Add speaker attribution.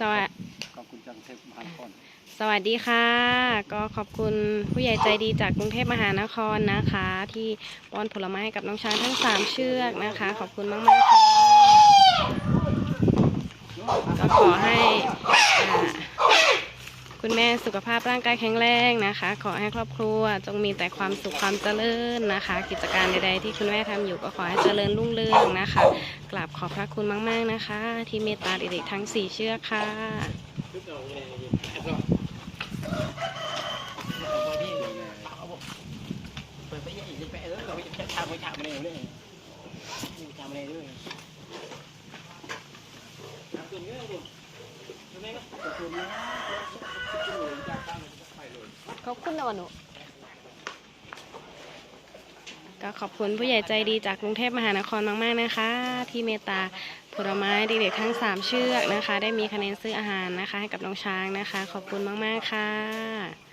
Speaker 1: สวัส
Speaker 2: ขอบคุณจังเทพมหานคร
Speaker 1: สวัสดีค่ะ ก็ขอบคุณผู้ใหญ่ใจดีจากกรุงเทพมหานครนะคะ ที่ป้อนผลไม้ให้กับน้องช้างทั้ง3เชือกนะคะ ขอบคุณมากๆค่ะก็ขอให้อ่าคุณแม่สุขภาพร่างกายแข็งแรงนะคะ ขอให้ครอบครัวจงมีแต่ความสุขความเจริญนะคะ กิจการใดๆที่คุณแม่ทำอยู่ก็ขอให้เจริญรุ่งเรืองนะคะ กราบขอบพระคุณมาก ๆ นะคะ ที่เมตตาเด็กๆทั้ง4เชือกค่ะ
Speaker 3: เปิดไปยังอีกไปเออเราจะทำไปทำอะไรเลยทำอะไรด้วยทำตัวเยอะดิทำไมก็ตัวเยอะ
Speaker 1: ขอบคุณนะวะหนู ก็ขอบคุณผู้ใหญ่ใจดีจากกรุงเทพมหานครมากๆนะคะ ที่เมตตาผลไม้เด็กๆทั้ง 3 เชือกนะคะ ได้มีคะแนนซื้ออาหารนะคะให้กับน้องช้างนะคะ ขอบคุณมากๆค่ะ